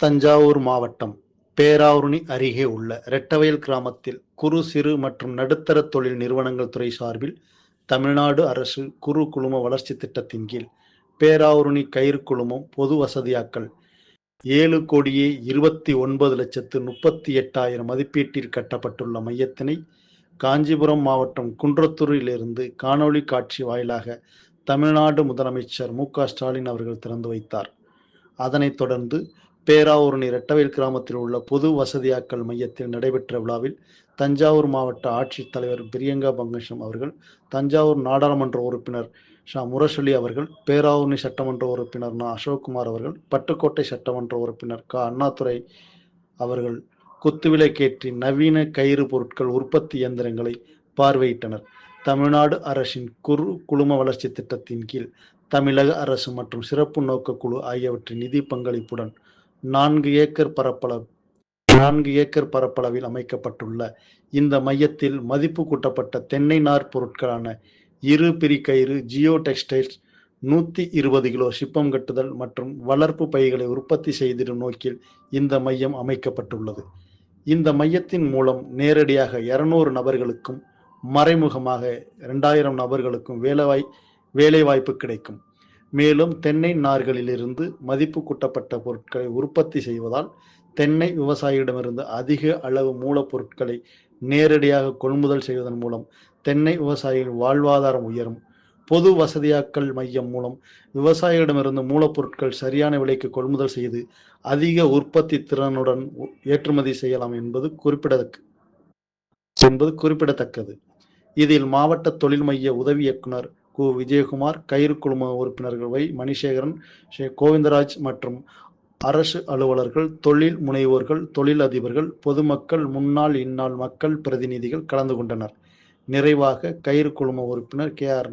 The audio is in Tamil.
தஞ்சாவூர் மாவட்டம் பேராவூரணி அருகே உள்ள ரெட்டவயல் கிராமத்தில் குறு சிறு மற்றும் நடுத்தர தொழில் நிறுவனங்கள் துறை சார்பில் தமிழ்நாடு அரசு குறு குழும வளர்ச்சி திட்டத்தின் கீழ் பேராவூரணி கயிறு குழுமம் பொது வசதியாக்கல் ஏழு கோடியே இருபத்தி ஒன்பது லட்சத்து முப்பத்தி எட்டாயிரம் மதிப்பீட்டில் கட்டப்பட்டுள்ள மையத்தினை காஞ்சிபுரம் மாவட்டம் குன்றத்தூரிலிருந்து காணொளி காட்சி வாயிலாக தமிழ்நாடு முதலமைச்சர் மு க ஸ்டாலின் அவர்கள் திறந்து வைத்தார். அதனைத் தொடர்ந்து பேராவூரணி ரெட்டவேல் கிராமத்தில் உள்ள பொது வசதியாக்கல் மையத்தில் நடைபெற்ற விழாவில் தஞ்சாவூர் மாவட்ட ஆட்சித்தலைவர் பிரியங்கா பங்கேஷம் அவர்கள் தஞ்சாவூர் நாடாளுமன்ற உறுப்பினர் ஷா முரசொலி அவர்கள் பேராவூரணி சட்டமன்ற உறுப்பினர் நா அசோக்குமார் அவர்கள் பட்டுக்கோட்டை சட்டமன்ற உறுப்பினர் க அண்ணாதுரை அவர்கள் குத்துவிளக்கேற்றி நவீன கயிறு பொருட்கள் உற்பத்தி இயந்திரங்களை பார்வையிட்டனர். தமிழ்நாடு அரசின் குறு குழும வளர்ச்சி திட்டத்தின் கீழ் தமிழக அரசு மற்றும் சிறப்பு நோக்க குழு ஆகியவற்றின் நிதி பங்களிப்புடன் நான்கு ஏக்கர் பரப்பளவு நான்கு ஏக்கர் பரப்பளவில் அமைக்கப்பட்டுள்ள இந்த மையத்தில் மதிப்பு கூட்டப்பட்ட தென்னை நார் பொருட்களான இரு பிரிக்கயிறு ஜியோ டெக்ஸ்டைல்ஸ் நூற்றி இருபது கிலோ சிப்பம் கட்டுதல் மற்றும் வளர்ப்பு பைகளை உற்பத்தி செய்திடும் நோக்கில் இந்த மையம் அமைக்கப்பட்டுள்ளது. இந்த மையத்தின் மூலம் நேரடியாக இருநூறு நபர்களுக்கும் மறைமுகமாக இரண்டாயிரம் நபர்களுக்கும் வேலைவாய் வேலைவாய்ப்பு கிடைக்கும். மேலும் தென்னை நார்களிலிருந்து மதிப்பு கூட்டப்பட்ட பொருட்களை உற்பத்தி செய்வதால் தென்னை விவசாயியிடமிருந்து அதிக அளவு மூலப்பொருட்களை நேரடியாக கொள்முதல் செய்வதன் மூலம் தென்னை விவசாயிகளின் வாழ்வாதாரம் உயரும். பொது வசதியாக்கல் மையம் மூலம் விவசாயிகளிடமிருந்து மூலப்பொருட்கள் சரியான விலைக்கு கொள்முதல் செய்து அதிக உற்பத்தி திறனுடன் ஏற்றுமதி செய்யலாம் என்பது குறிப்பிடத்தக்க என்பது குறிப்பிடத்தக்கது. இதில் மாவட்ட தொழில் மைய உதவி இயக்குனர் கு விஜயகுமார் கயிறு குழும உறுப்பினர்கள் வை மணிசேகரன் ஸ்ரீ கோவிந்தராஜ் மற்றும் அரசு அலுவலர்கள் தொழில் முனைவோர்கள் தொழில் அதிபர்கள் பொதுமக்கள் முன்னாள் இந்நாள் மக்கள் பிரதிநிதிகள் கலந்து கொண்டனர். நிறைவாக கயிறு குழும உறுப்பினர் கே ஆர்